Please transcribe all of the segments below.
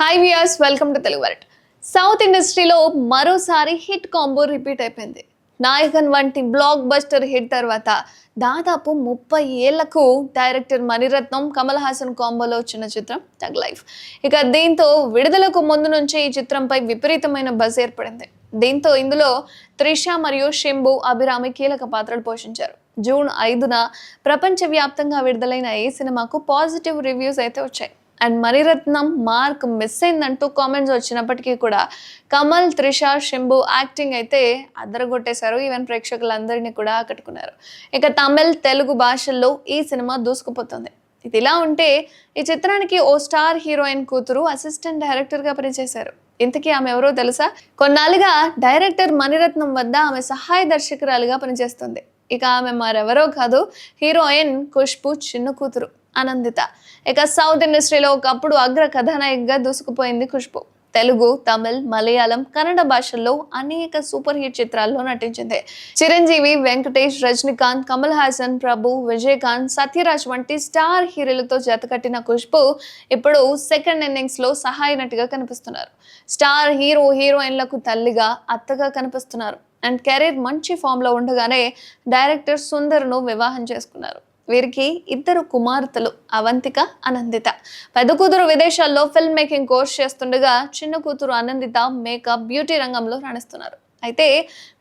Hi viewers welcome to Telugu world south ఇండస్ట్రీలో మరోసారి hit combo repeat అయిపోయింది. నాయకన్ వంటి బ్లాక్ బస్టర్ హిట్ తర్వాత దాదాపు ముప్పై ఏళ్ళకు డైరెక్టర్ మణిరత్నం కమల్ హాసన్ కాంబోలో వచ్చిన చిత్రం టగ్ లైఫ్ ఇక దీంతో విడుదలకు ముందు నుంచే ఈ చిత్రంపై విపరీతమైన బజ్ ఏర్పడింది. దీంతో ఇందులో త్రిష మరియు శంభు అభిరామి కీలక పాత్రలు పోషించారు. జూన్ ఐదున ప్రపంచవ్యాప్తంగా విడుదలైన ఈ సినిమాకు పాజిటివ్ రివ్యూస్ అయితే వచ్చాయి. అండ్ మణిరత్నం మార్క్ మిస్ అయిందంటూ కామెంట్స్ వచ్చినప్పటికీ కూడా కమల్ త్రిష శంభు యాక్టింగ్ అయితే అద్దరగొట్టేశారు. ఈవెన్ ప్రేక్షకులందరినీ కూడా ఆకట్టుకున్నారు. ఇక తమిళ్ తెలుగు భాషల్లో ఈ సినిమా దూసుకుపోతుంది. ఇది ఇలా ఉంటే ఈ చిత్రానికి ఓ స్టార్ హీరోయిన్ కూతురు అసిస్టెంట్ డైరెక్టర్గా పనిచేశారు. ఇంతకీ ఆమె ఎవరో తెలుసా? కొన్నాళ్ళుగా డైరెక్టర్ మణిరత్నం వద్ద ఆమె సహాయ దర్శకురాలుగా పనిచేస్తుంది. ఇక ఆమె మరెవరో కాదు హీరోయిన్ ఖుష్బు చిన్న కూతురు. ఆనందిత. ఇక సౌత్ ఇండస్ట్రీలో ఒకప్పుడు అగ్ర కథానాయికగా దూసుకుపోయింది ఖుష్బు. తెలుగు తమిళ్ మలయాళం కన్నడ భాషల్లో అనేక సూపర్ హిట్ చిత్రాల్లో నటించింది. చిరంజీవి వెంకటేష్ రజనీకాంత్ కమల్ హాసన్ ప్రభు విజయకాంత్ సత్యరాజ్ వంటి స్టార్ హీరోలతో జతకట్టిన ఖుష్బు ఇప్పుడు సెకండ్ ఇన్నింగ్స్లో సహాయ నటిగా కనిపిస్తున్నారు. స్టార్ హీరో హీరోయిన్లకు తల్లిగా అత్తగా కనిపిస్తున్నారు. అండ్ కెరీర్ మంచి ఫామ్లో ఉండగానే డైరెక్టర్ సుందర్ను వివాహం చేసుకున్నారు. వీరికి ఇద్దరు కుమార్తెలు అవంతిక అనందిత. పెద్ద కూతురు విదేశాల్లో ఫిల్మ్ మేకింగ్ కోర్స్ చేస్తుండగా చిన్న కూతురు అనందిత మేకప్ బ్యూటీ రంగంలో రాణిస్తున్నారు. అయితే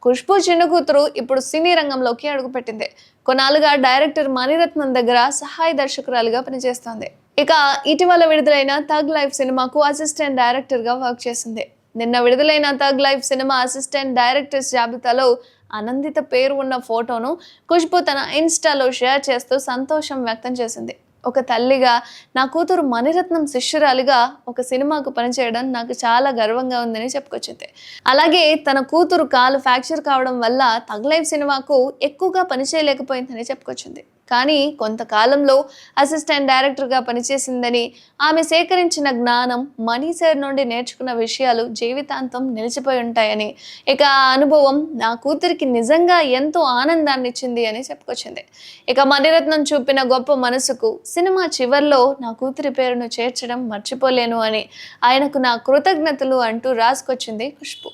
ఖుష్బు చిన్న కూతురు ఇప్పుడు సినీ రంగంలోకి అడుగుపెట్టింది. కొన్నాళ్ళుగా డైరెక్టర్ మణిరత్నం దగ్గర సహాయ దర్శకురాలుగా పనిచేస్తోంది. ఇక ఇటీవల విడుదలైన థగ్ లైఫ్ సినిమాకు అసిస్టెంట్ డైరెక్టర్గా వర్క్ చేసింది. నిన్న విడుదలైన tug life cinema assistant directors జాబితాలో ఆనందిత పేరు ఉన్న ఫోటోను ఖుష్బు తన ఇన్స్టాలో షేర్ చేస్తూ సంతోషం వ్యక్తం చేసింది. ఒక తల్లిగా నా కూతురు మణిరత్నం శిష్యురాలిగా ఒక సినిమాకు పనిచేయడం నాకు చాలా గర్వంగా ఉందని చెప్పుకొచ్చింది. అలాగే తన కూతురు కాలు ఫ్రాక్చర్ కావడం వల్ల తగ్లైవ్ సినిమాకు ఎక్కువగా పనిచేయలేకపోయిందని చెప్పుకొచ్చింది. కానీ కొంతకాలంలో అసిస్టెంట్ డైరెక్టర్గా పనిచేసిందని ఆమె సేకరించిన జ్ఞానం మనీ సార్ నుండి నేర్చుకున్న విషయాలు జీవితాంతం నిలిచిపోయి ఉంటాయని. ఇక ఆ అనుభవం నా కూతురికి నిజంగా ఎంతో ఆనందాన్ని ఇచ్చింది అని చెప్పుకొచ్చింది. ఇక మణిరత్నం చూపిన గొప్ప మనసుకు సినిమా చివర్లో నా కూతురి పేరును చేర్చడం మర్చిపోలేను అని ఆయనకు నా కృతజ్ఞతలు అంటూ రాసుకొచ్చింది ఖుష్బు